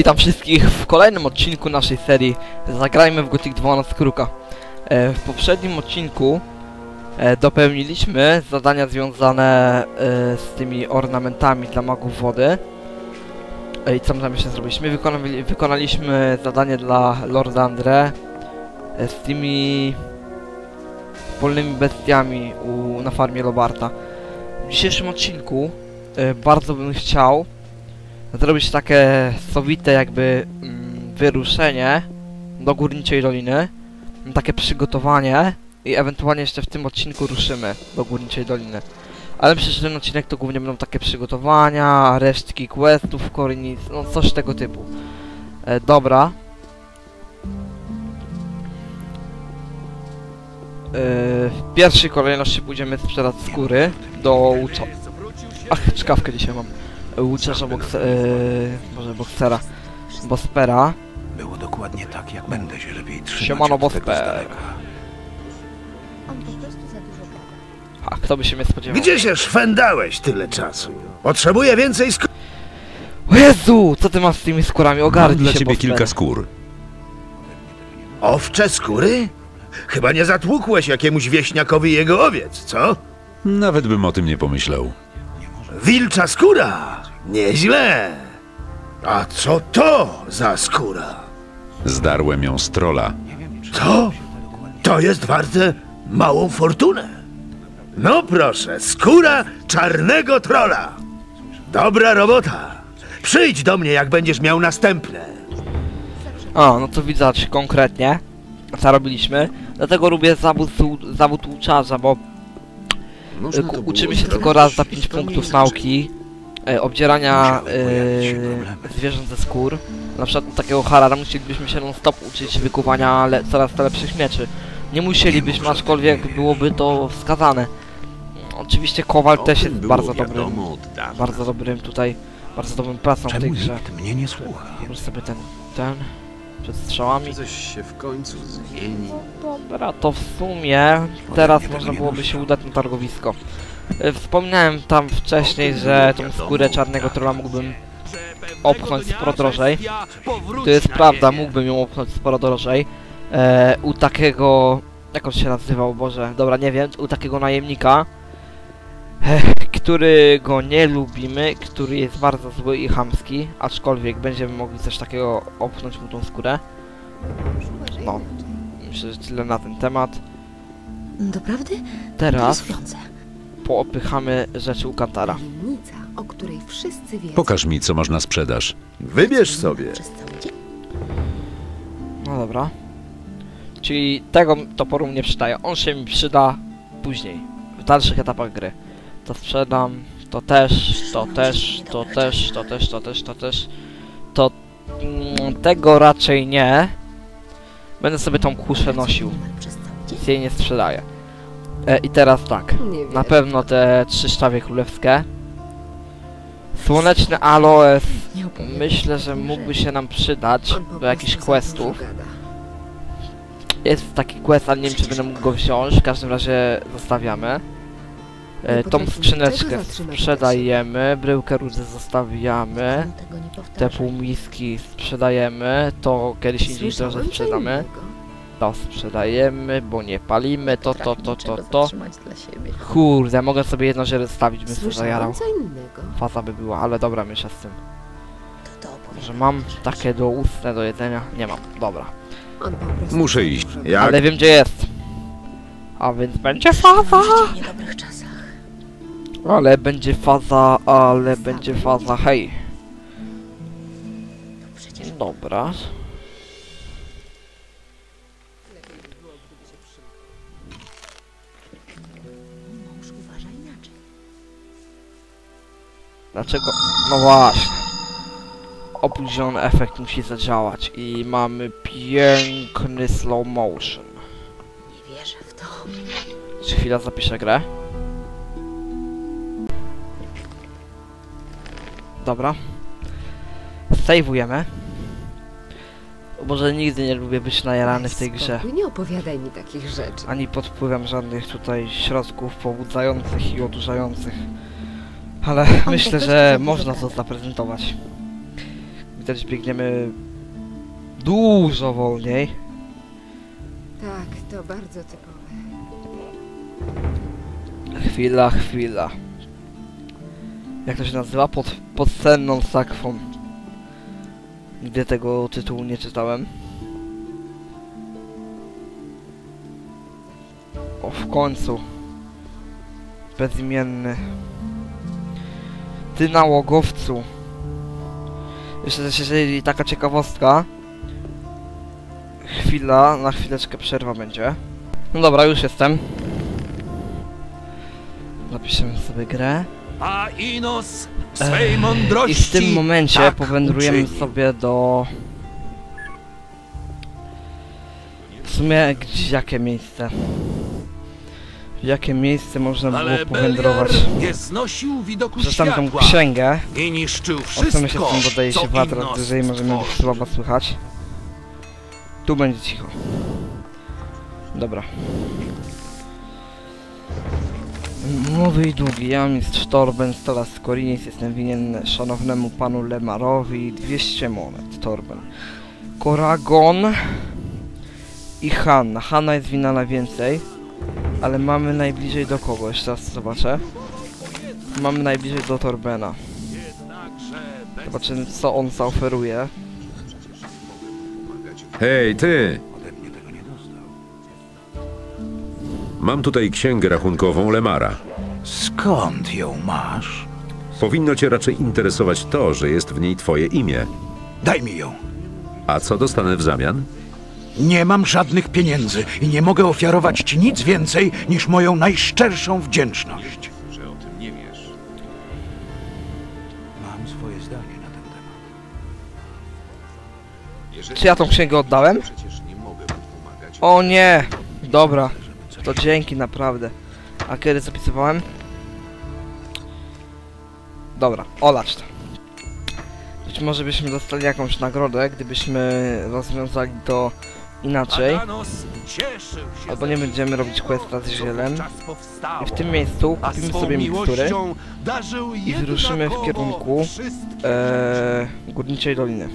Witam wszystkich w kolejnym odcinku naszej serii Zagrajmy w Gothic 2 na skróka. E, w poprzednim odcinku e, dopełniliśmy zadania związane e, z tymi ornamentami dla magów wody. E, I co my tam jeszcze zrobiliśmy? Wykonali, wykonaliśmy zadanie dla Lorda Andre e, z tymi polnymi bestiami u, na farmie Lobarta. W dzisiejszym odcinku e, bardzo bym chciał zrobić takie sowite jakby mm, wyruszenie do Górniczej Doliny. Takie przygotowanie i ewentualnie jeszcze w tym odcinku ruszymy do Górniczej Doliny. Ale myślę, że ten odcinek to głównie będą takie przygotowania, resztki questów, kornic, no coś tego typu. E, dobra. E, w pierwszej kolejności pójdziemy sprzedać skóry do. Ach, czkawkę dzisiaj mam. Łuczarza boks... Yy, może boksera. Bospera. Było dokładnie tak, jak będę się lepiej trzymać Siemano, Bosper. z daleka. On po prostu za dużo gada. Ha, kto by się mnie spodziewał? Gdzie się szwendałeś tyle czasu? Potrzebuję więcej sk... O Jezu! Co ty masz z tymi skórami? Mam Ogarnij dla się, ciebie Bosper. kilka skór. Owcze skóry? Chyba nie zatłukłeś jakiemuś wieśniakowi jego owiec, co? Nawet bym o tym nie pomyślał. Wilcza skóra! Nieźle! A co to za skóra? Zdarłem ją z trola. To? To jest warte małą fortunę. No proszę, skóra czarnego trola. Dobra robota. Przyjdź do mnie, jak będziesz miał następne. A, no to widać konkretnie, co robiliśmy. Dlatego lubię zawód, zawód łuczarza, bo y, ku- uczymy się tylko raz za 5 punktów nauki. E, obdzierania e, zwierząt ze skór. Na przykład takiego Harara musielibyśmy się non stop uczyć wykuwania le coraz to lepszych mieczy. Nie musielibyśmy, aczkolwiek byłoby to wskazane. Oczywiście Kowal też jest bardzo dobrym, bardzo dobrym tutaj, bardzo dobrym pracą w tej grze. nikt mnie nie słucha? Może sobie ten, ten, przed strzałami. Coś się w końcu zmieni. Dobra, to w sumie teraz można byłoby się udać na targowisko. E, Wspomniałem tam wcześniej, że tą skórę czarnego trolla mógłbym opchnąć sporo drożej. To jest prawda, mógłbym ją opchnąć sporo drożej. E, u takiego... Jak on się nazywał, Boże? Dobra, nie wiem. U takiego najemnika, e, którego nie lubimy, który jest bardzo zły i chamski, aczkolwiek będziemy mogli coś takiego opchnąć mu tą skórę. No. Myślę, że tyle na ten temat. Doprawdy? Teraz. Poopychamy rzeczy u Kantara. O której wszyscy wiedzą. Pokaż mi, co masz na sprzedaż. Wybierz sobie. No dobra. Czyli tego toporu mnie przydaje. On się mi przyda później, w dalszych etapach gry. To sprzedam, to też, to też, to też, to też, to też, to też. To mm, tego raczej nie. Będę sobie tą kuszę nosił. Nic jej nie sprzedaję. E, I teraz tak. Na pewno te trzy sztawie królewskie. Słoneczny aloes myślę, że mógłby się nam przydać do jakichś questów. Jest taki quest, ale nie wiem czy będę mógł go wziąć, w każdym razie zostawiamy. E, Nie tą potrafi skrzyneczkę zatrzymać sprzedajemy, bryłkę rudy zostawiamy, te półmiski sprzedajemy, to kiedyś indziej Słyszałam co sprzedamy. To sprzedajemy, bo nie palimy, to, to, to, to, to. zatrzymać dla siebie. Kurde, mogę sobie jedno źle zostawić, bym sobie zajarał. Faza by była, ale dobra, myślę z tym. Że mam takie do ustne do jedzenia? Nie mam, dobra. Muszę iść. Jak Ale wiem gdzie jest. A więc będzie faza! Ale będzie faza, ale będzie faza, hej. Dobra. Dlaczego? No właśnie. Opóźniony efekt musi zadziałać i mamy piękny slow motion. Nie wierzę w to. Czy chwila zapiszę grę? Dobra. Sejwujemy. Może nigdy nie lubię być najarany w tej grze. Nie opowiadaj mi takich rzeczy. Ani pod wpływem żadnych tutaj środków pobudzających i odurzających. Ale myślę, że można to zaprezentować. Też biegniemy dużo wolniej. Tak, to bardzo typowe. Chwila, chwila. Jak to się nazywa? Pod, podsenną sakwą. Nigdy tego tytułu nie czytałem. O, w końcu. Bezimienny. Ty nałogowcu. Jeszcze też, jeżeli taka ciekawostka. Chwila, na chwileczkę przerwa będzie. No dobra, już jestem. Zapiszemy sobie grę. A Inos swej I mądrości w tym momencie tak powędrujemy uczyni. sobie do... W sumie gdzie, jakie miejsce? W jakie miejsce można było Ale powędrować? Beliar nie znosił widoku Przeczytam tą światła księgę. i niszczył O co my się wszystko, z tym dodaje się Inos wyżej możemy stworzył. słabo słychać. Tu będzie cicho. Dobra. Mowy i długi. Ja mistrz Torben Stolas Korinis jestem winien szanownemu panu Lemarowi 200 monet. Torben. Koragon i Hanna. Hanna jest winna na więcej, ale mamy najbliżej do kogo? Jeszcze raz zobaczę. Mamy najbliżej do Torbena. Zobaczymy co on zaoferuje. Hej, ty! Ode mnie tego nie dostał. Mam tutaj księgę rachunkową Lemara. Skąd ją masz? Powinno cię raczej interesować to, że jest w niej twoje imię. Daj mi ją. A co dostanę w zamian? Nie mam żadnych pieniędzy i nie mogę ofiarować ci nic więcej niż moją najszczerszą wdzięczność. Że o tym nie wiesz. Mam swoje zdanie na ten temat. Jeżeli Czy ja tą księgę oddałem? przecież nie mogę mu pomagać. O nie! Dobra, to dzięki naprawdę. A kiedy zapisywałem? Dobra, olać to. Być może byśmy dostali jakąś nagrodę, gdybyśmy rozwiązali to inaczej. Albo nie będziemy robić questa z zielem. I w tym miejscu kupimy sobie mikstury i wyruszymy w kierunku e, Górniczej Doliny.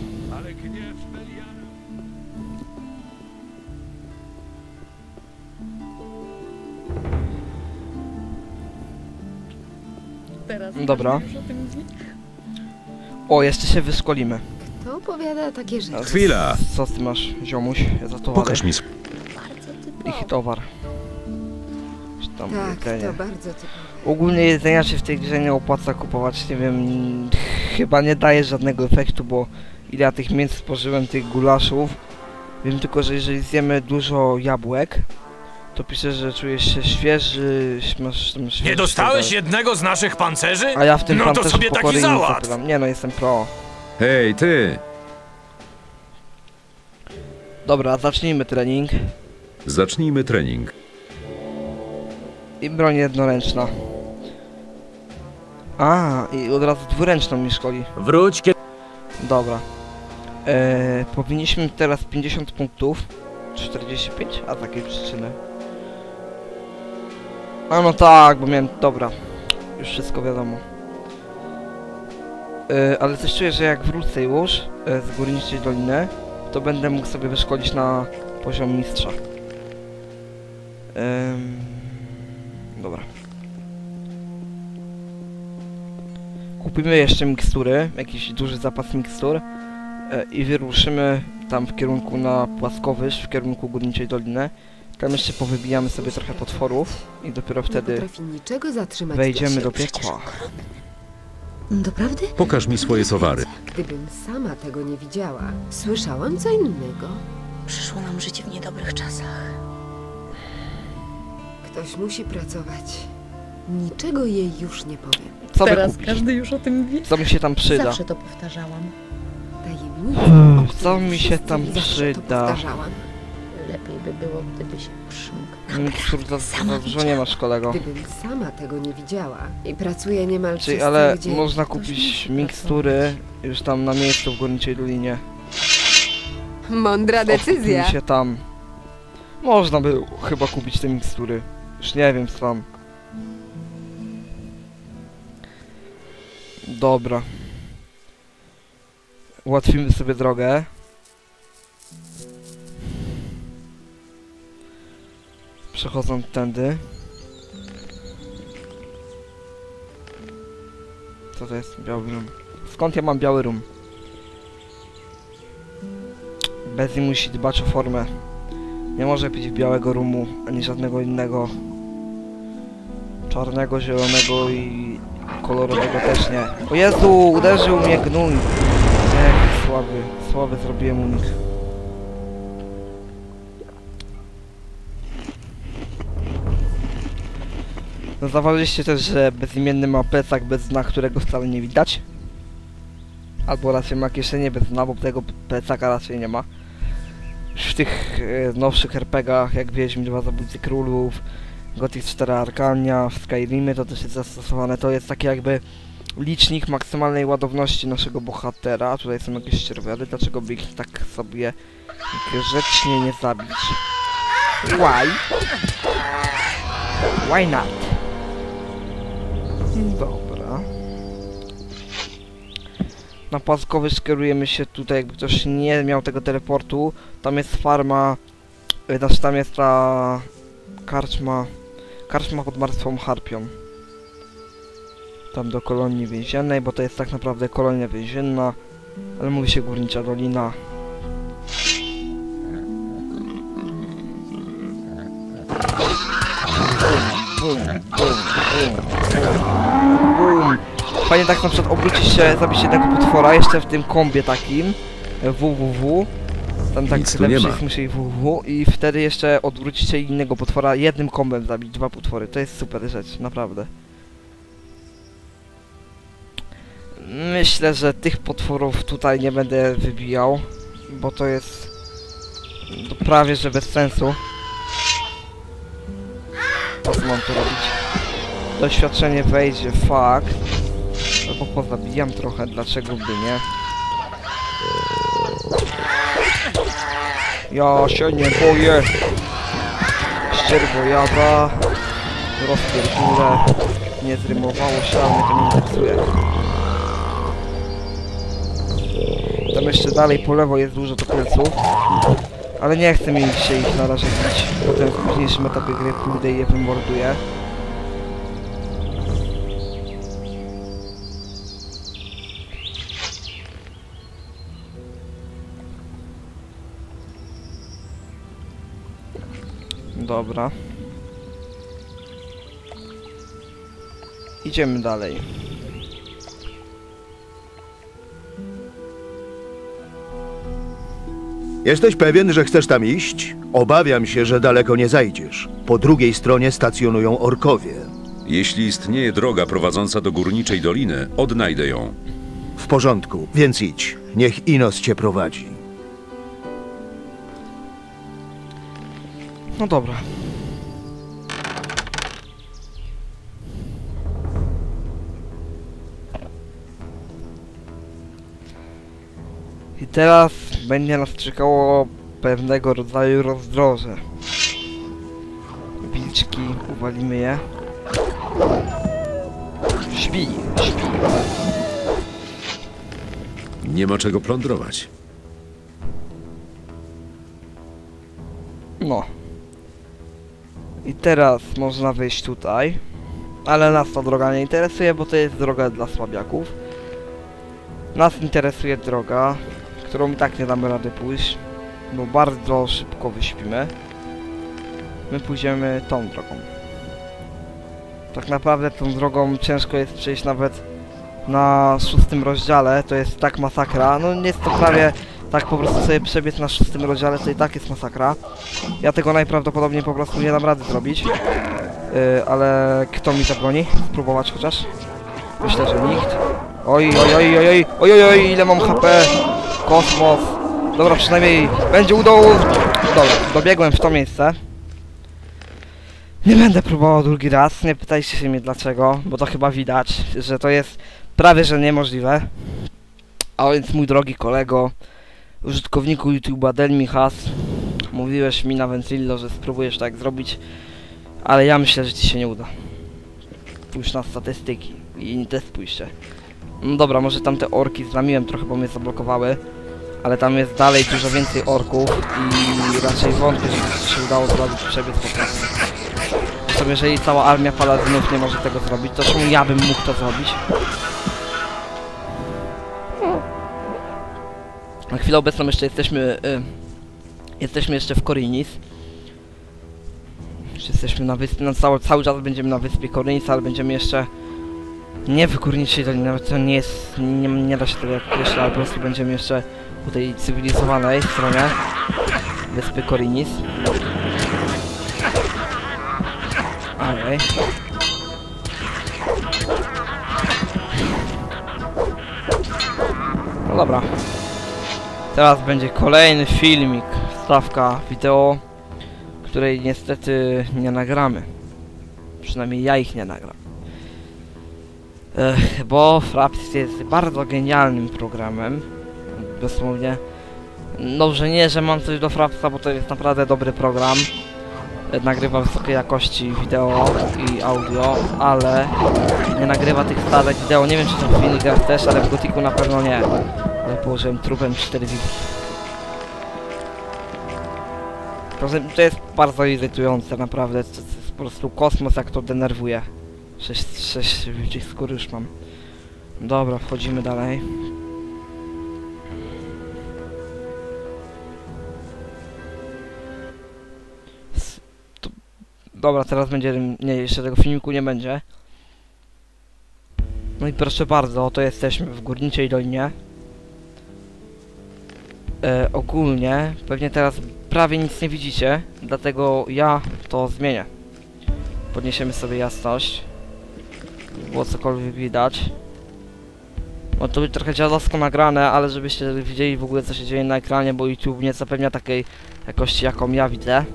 Dobra. O, jeszcze się wyszkolimy. Opowiada takie rzeczy? Chwila! Co ty masz, ziomuś? Za towary. Pokaż mi Bardzo Ich towar. Czy tam Tak, jedzenie. to bardzo typowe. Ogólnie jedzenia się w tej grze nie opłaca kupować, nie wiem, chyba nie daje żadnego efektu, bo ile ja tych mięs spożyłem, tych gulaszów. Wiem tylko, że jeżeli zjemy dużo jabłek, to pisze, że czujesz się świeży, masz tam świeży Nie dostałeś sztylet. jednego z naszych pancerzy? A ja w tym No to sobie taki załatw. Nie no, jestem pro. Hej, ty! Dobra, zacznijmy trening. Zacznijmy trening. I broń jednoręczna. A, i od razu dwuręczną mi szkoli. Wróć kiedy... Dobra. Eee, powinniśmy teraz 50 punktów. 45? A z jakiej przyczyny? A no tak, bo miałem... Dobra. Już wszystko wiadomo. Eee, ale coś czuję, że jak wrócę już e, z Górniczej Doliny, to będę mógł sobie wyszkolić na poziom mistrza. Dobra. Kupimy jeszcze mikstury, jakiś duży zapas mikstur e, i wyruszymy tam w kierunku na Płaskowyż, w kierunku Górniczej Doliny. Tam jeszcze powybijamy sobie trochę potworów i dopiero wtedy wejdziemy do piekła. Doprawdy? Pokaż mi swoje towary. Gdybym sama tego nie widziała, słyszałam co innego. Przyszło nam życie w niedobrych czasach. Ktoś musi pracować. Niczego jej już nie powiem. Co by Teraz kupić? każdy już o tym wie. Co mi się tam przyda? Zawsze to powtarzałam. Tajemnica, o co mi się wszyscy tam zawsze to przyda? powtarzałam. Lepiej by było, gdyby się Sama za dużo nie masz kolego. Gdybym sama tego nie widziała i pracuję niemal Czyli przez ale cały dzień. można kupić mikstury już tam na miejscu w Górniczej Dolinie. Mądra decyzja. się tam. Można by chyba kupić te mikstury. Już nie wiem sam. Dobra. ułatwimy sobie drogę. Przechodząc tędy. Co to jest? Biały rum. Skąd ja mam biały rum? Bezzy musi dbać o formę. Nie może pić białego rumu, ani żadnego innego. Czarnego, zielonego i kolorowego też nie. O Jezu, uderzył mnie gnój. Ech, słaby, słaby zrobiłem unik. No zauważyliście też, że bezimienny ma plecak bez dna, którego wcale nie widać. Albo raczej ma kieszenie bez dna, bo tego plecaka raczej nie ma. Już w tych e, nowszych RPGach, jak Wiedźmin 2 Zabójcy Królów, Gothic 4 Arkania, w Skyrimie to też jest zastosowane. To jest taki jakby licznik maksymalnej ładowności naszego bohatera. Tutaj są jakieś ścierwiady, dlaczego by ich tak sobie grzecznie nie zabić? Why? Why not? Dobra. Na paskowy skierujemy się tutaj, jakby ktoś nie miał tego teleportu. Tam jest farma, y, znaczy tam jest ta karczma, karczma pod martwą harpią. Tam do kolonii więziennej, bo to jest tak naprawdę kolonia więzienna, ale mówi się Górnicza Dolina. Bum. Fajnie tak na przykład obrócić się, zabić jednego potwora, jeszcze w tym kombie takim www. Tam tak naciśnij się www i wtedy jeszcze odwrócić się innego potwora, jednym kombem zabić dwa potwory. To jest super rzecz, naprawdę. Myślę, że tych potworów tutaj nie będę wybijał, bo to jest prawie że bez sensu. Po co mam to robić? Doświadczenie wejdzie, fakt. Albo pozabijam trochę, dlaczego by nie? Ja się nie boję. Ścierwo jada. Rozpierdolę. Nie zrymowało się, ale mnie to nie interesuje. Tam jeszcze dalej po lewo jest dużo tokelców. Ale nie chcę mi się ich na razie bić. Potem w późniejszym etapie gry pójdę i je wymorduję. Dobra. Idziemy dalej. Jesteś pewien, że chcesz tam iść? Obawiam się, że daleko nie zajdziesz. Po drugiej stronie stacjonują orkowie. Jeśli istnieje droga prowadząca do Górniczej Doliny, odnajdę ją. W porządku, więc idź. Niech Inos cię prowadzi. No dobra. Teraz będzie nas czekało pewnego rodzaju rozdroże. Wilczki, uwalimy je. Śpi, śpi. Nie ma czego plądrować. No. I teraz można wyjść tutaj. Ale nas ta droga nie interesuje, bo to jest droga dla słabiaków. Nas interesuje droga, którą i tak nie damy rady pójść, bo bardzo szybko wyśpimy. My pójdziemy tą drogą. Tak naprawdę tą drogą ciężko jest przejść nawet na szóstym rozdziale, to jest tak masakra. No nie jest to prawie tak po prostu sobie przebiec na szóstym rozdziale, to i tak jest masakra. Ja tego najprawdopodobniej po prostu nie dam rady zrobić. Yy, ale kto mi zabroni? Spróbować chociaż? Myślę, że nikt. Oj, oj, oj, oj, oj, oj, oj, oj, ile mam HP? Kosmos. Dobra, przynajmniej będzie udało. Dobra, dobiegłem w to miejsce. Nie będę próbował drugi raz, nie pytajcie się mnie dlaczego, bo to chyba widać, że to jest prawie że niemożliwe. A więc mój drogi kolego, użytkowniku YouTube'a Delmichas, mówiłeś mi na Ventrillo, że spróbujesz tak zrobić, ale ja myślę, że ci się nie uda. Spójrz na statystyki i te spójrzcie. No dobra, może tam te orki znamiłem trochę, bo mnie zablokowały. Ale tam jest dalej dużo więcej orków i raczej wątpię, że się udało zrobić przebieg po prostu. Zresztą jeżeli cała armia paladynów nie może tego zrobić, to czemu ja bym mógł to zrobić? Na chwilę obecną jeszcze jesteśmy... Y, jesteśmy jeszcze w Korinis. Jeszcze Jesteśmy na wyspie, no cały, cały czas będziemy na wyspie Korinis, ale będziemy jeszcze... Nie w Górniczej nawet to nie jest... Nie, nie da się tego określić, ale po prostu będziemy jeszcze po tej cywilizowanej stronie wyspy Korinis. Ajaj. No dobra. Teraz będzie kolejny filmik, wstawka wideo, której niestety nie nagramy. Przynajmniej ja ich nie nagram. Bo Fraps jest bardzo genialnym programem. Dosłownie. No, nie, że mam coś do Frapsa, bo to jest naprawdę dobry program. Nagrywa wysokiej jakości wideo i audio, ale nie nagrywa tych stałych wideo. Nie wiem, czy to w grach też, ale w Gotiku na pewno nie. Ale położyłem trupem 4 wilki. To jest bardzo irytujące, naprawdę. To jest po prostu kosmos, jak to denerwuje. 6, 6 wilczych już mam. Dobra, wchodzimy dalej. Dobra, teraz będzie... Nie, jeszcze tego filmiku nie będzie. No i proszę bardzo, oto jesteśmy w Górniczej Dolinie. E, ogólnie, pewnie teraz prawie nic nie widzicie, dlatego ja to zmienię. Podniesiemy sobie jasność. Było cokolwiek widać. No to być trochę dziadowsko nagrane, ale żebyście widzieli w ogóle co się dzieje na ekranie, bo YouTube nie zapewnia takiej jakości jaką ja widzę.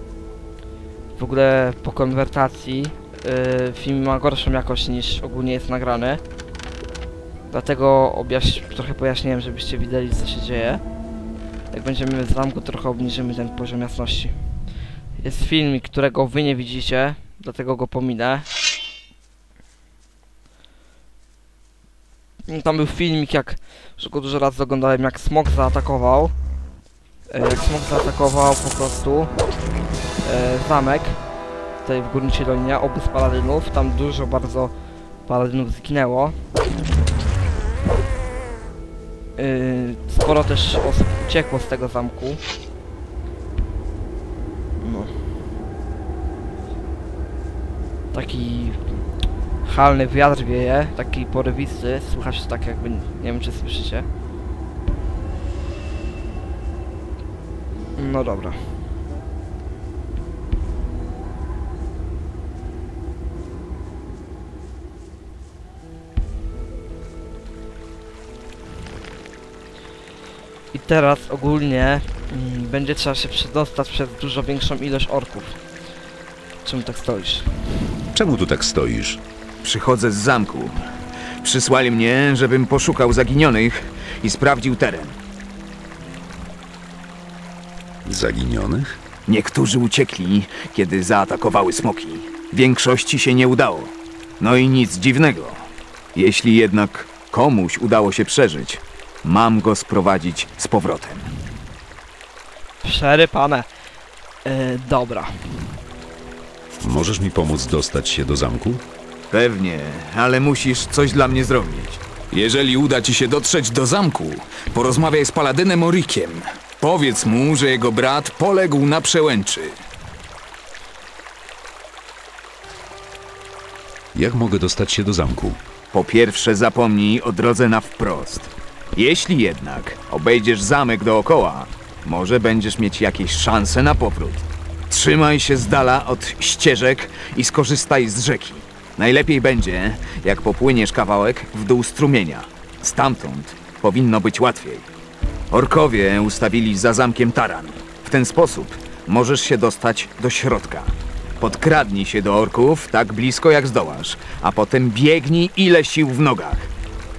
W ogóle po konwertacji yy, film ma gorszą jakość niż ogólnie jest nagrany. Dlatego objaś trochę pojaśniłem, żebyście widzieli co się dzieje. Jak będziemy w zamku, trochę obniżymy ten poziom jasności. Jest filmik, którego wy nie widzicie, dlatego go pominę. Tam był filmik, jak go dużo razy oglądałem, jak smok zaatakował. E, Jak smok zaatakował po prostu e, zamek tutaj w Górniczej Dolinie, obóz paladynów. Tam dużo bardzo paladynów zginęło. Yy, sporo też osób uciekło z tego zamku. No. Taki halny wiatr wieje, taki porywisty, słychać tak jakby, nie wiem czy słyszycie. No dobra. I teraz ogólnie mm, będzie trzeba się przedostać przez dużo większą ilość orków. Czemu tak stoisz? Czemu tu tak stoisz? Przychodzę z zamku. Przysłali mnie, żebym poszukał zaginionych i sprawdził teren. Zaginionych? Niektórzy uciekli, kiedy zaatakowały smoki. Większości się nie udało. No i nic dziwnego. Jeśli jednak komuś udało się przeżyć, mam go sprowadzić z powrotem. Przerypane. E, dobra. Możesz mi pomóc dostać się do zamku? Pewnie, ale musisz coś dla mnie zrobić. Jeżeli uda ci się dotrzeć do zamku, porozmawiaj z paladynem Orikiem. Powiedz mu, że jego brat poległ na przełęczy. Jak mogę dostać się do zamku? Po pierwsze zapomnij o drodze na wprost. Jeśli jednak obejdziesz zamek dookoła, może będziesz mieć jakieś szanse na powrót. Trzymaj się z dala od ścieżek i skorzystaj z rzeki. Najlepiej będzie, jak popłyniesz kawałek w dół strumienia. Stamtąd powinno być łatwiej. Orkowie ustawili za zamkiem taran. W ten sposób możesz się dostać do środka. Podkradnij się do orków tak blisko jak zdołasz, a potem biegnij ile sił w nogach.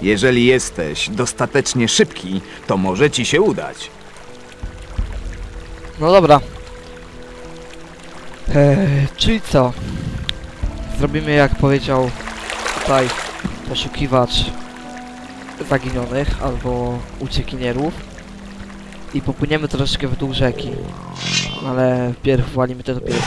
Jeżeli jesteś dostatecznie szybki, to może ci się udać. No dobra. E, czyli co? Zrobimy jak powiedział tutaj poszukiwacz zaginionych albo uciekinierów i popłyniemy troszeczkę w dół rzeki. Ale wpierw walimy te dopiero.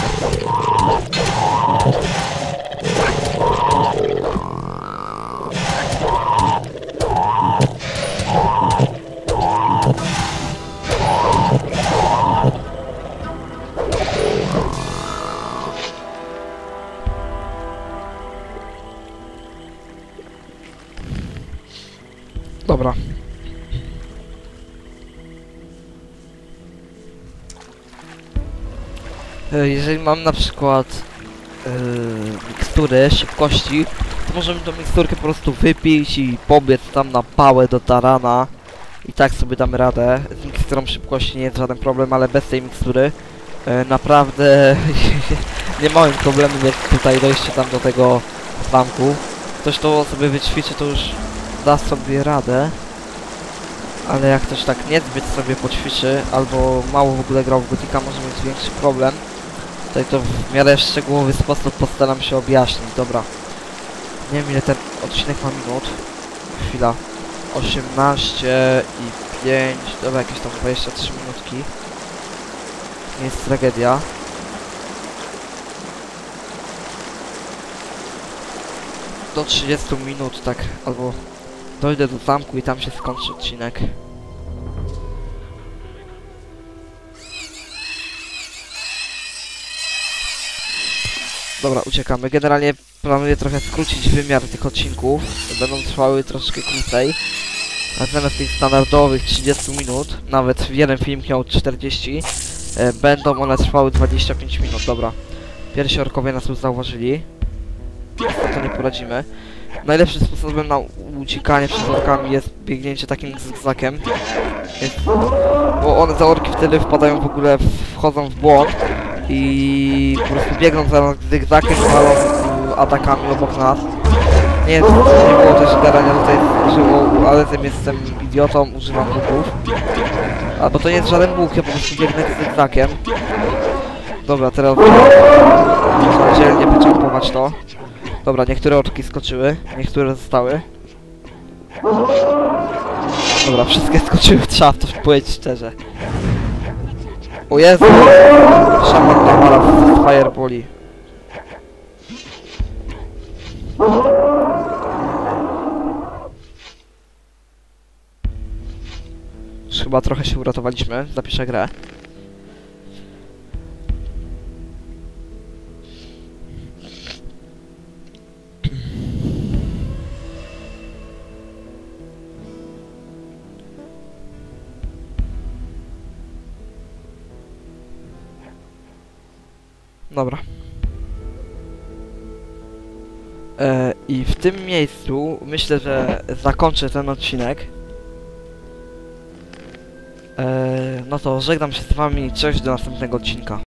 Dobra. E, Jeżeli mam na przykład yy, mikstury szybkości, to możemy tą miksturkę po prostu wypić i pobiec tam na pałę do tarana. I tak sobie damy radę. Z miksturą szybkości nie jest żaden problem, ale bez tej mikstury e, naprawdę nie małym problemem jest tutaj dojście tam do tego zamku. Ktoś to sobie wyćwiczy, to już da sobie radę. Ale jak ktoś tak niezbyt sobie poćwiczy, albo mało w ogóle grał w Gotika, może mieć większy problem. Tutaj to w miarę szczegółowy sposób postaram się objaśnić. Dobra. Nie wiem ile ten odcinek ma minut. Chwila. 18 i 5, dobra jakieś tam 23 minutki. Nie jest tragedia. Do 30 minut tak, albo dojdę do zamku i tam się skończy odcinek. Dobra, uciekamy. Generalnie planuję trochę skrócić wymiar tych odcinków. Będą trwały troszeczkę krócej. A zamiast tych standardowych 30 minut, nawet jeden film miał 40, e, będą one trwały 25 minut. Dobra. Pierwsi orkowie nas już zauważyli. To nie poradzimy. Najlepszym sposobem na uciekanie przed orkami jest biegnięcie takim zygzakiem. Jest, bo one za orki wtedy wpadają w ogóle, wchodzą w błąd i po prostu biegną za nas zygzakiem, walą atakami obok nas. Nie, nie było też gadania tutaj żyło, ale tym jestem idiotą, używam łuków. A bo to nie jest żaden łuk, ja po prostu biegnę zygzakiem. Dobra, teraz można dzielnie wyczerpować to. Dobra, niektóre oczki skoczyły, niektóre zostały. Dobra, wszystkie skoczyły, trzeba w to powiedzieć szczerze. O Jezu! Szaman nawala z fireballi. Już Chyba trochę się uratowaliśmy, zapiszę grę. Dobra. E, I w tym miejscu myślę, że zakończę ten odcinek. E, no to żegnam się z wami, cześć do następnego odcinka.